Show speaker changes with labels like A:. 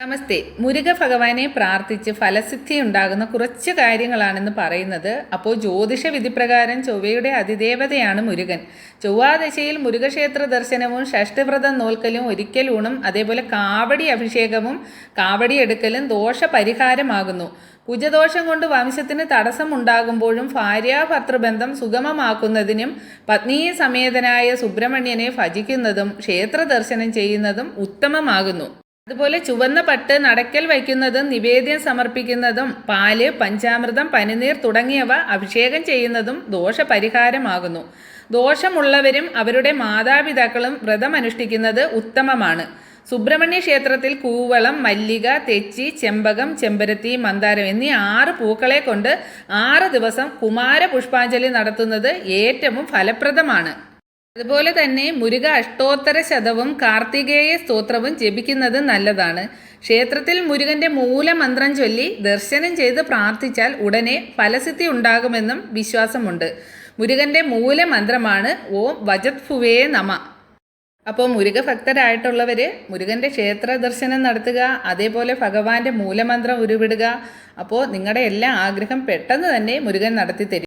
A: നമസ്തേ. മുരുക ഭഗവാനെ പ്രാർത്ഥിച്ച് ഫലസിദ്ധി ഉണ്ടാകുന്ന കുറച്ച് കാര്യങ്ങളാണെന്ന് പറയുന്നത് അപ്പോൾ ജ്യോതിഷ വിധിപ്രകാരം ചൊവ്വയുടെ അതിദേവതയാണ് മുരുകൻ. ചൊവ്വാദശയിൽ മുരുകക്ഷേത്ര ദർശനവും ഷഷ്ടിവ്രതം നോൽക്കലും ഒരിക്കലൂണും അതേപോലെ കാവടി അഭിഷേകവും കാവടി എടുക്കലും ദോഷപരിഹാരമാകുന്നു. കുജദോഷം കൊണ്ട് വംശത്തിന് തടസ്സമുണ്ടാകുമ്പോഴും ഭാര്യാഭർത്തൃബന്ധം സുഗമമാക്കുന്നതിനും പത്നീ സമേതനായ സുബ്രഹ്മണ്യനെ ഭജിക്കുന്നതും ക്ഷേത്ര ദർശനം ചെയ്യുന്നതും ഉത്തമമാകുന്നു. അതുപോലെ ചുവന്ന പട്ട് നടക്കൽ വയ്ക്കുന്നതും നിവേദ്യം സമർപ്പിക്കുന്നതും പാൽ പഞ്ചാമൃതം പനിനീർ തുടങ്ങിയവ അഭിഷേകം ചെയ്യുന്നതും ദോഷപരിഹാരമാകുന്നു. ദോഷമുള്ളവരും അവരുടെ മാതാപിതാക്കളും വ്രതം അനുഷ്ഠിക്കുന്നത് ഉത്തമമാണ്. സുബ്രഹ്മണ്യ ക്ഷേത്രത്തിൽ കൂവളം മല്ലിക തെച്ചി ചെമ്പകം ചെമ്പരത്തി മന്ദാരം എന്നീ ആറ് പൂക്കളെ കൊണ്ട് ആറ് ദിവസം കുമാര പുഷ്പാഞ്ജലി നടത്തുന്നത് ഏറ്റവും ഫലപ്രദമാണ്. അതുപോലെ തന്നെ മുരുക അഷ്ടോത്തര ശതവും കാർത്തികേയ സ്തോത്രവും ജപിക്കുന്നത് നല്ലതാണ്. ക്ഷേത്രത്തിൽ മുരുകന്റെ മൂലമന്ത്രം ചൊല്ലി ദർശനം ചെയ്ത് പ്രാർത്ഥിച്ചാൽ ഉടനെ ഫലസിദ്ധി ഉണ്ടാകുമെന്നും വിശ്വാസമുണ്ട്. മുരുകന്റെ മൂലമന്ത്രമാണ് ഓം വജത് ഫുവേ നമ. അപ്പോൾ മുരുക ഭക്തരായിട്ടുള്ളവർ മുരുകന്റെ ക്ഷേത്ര ദർശനം നടത്തുക അതേപോലെ ഭഗവാന്റെ മൂലമന്ത്രം ഉരുവിടുക. അപ്പോൾ നിങ്ങളുടെ എല്ലാ ആഗ്രഹം പെട്ടെന്ന് തന്നെ മുരുകൻ നടത്തി തരും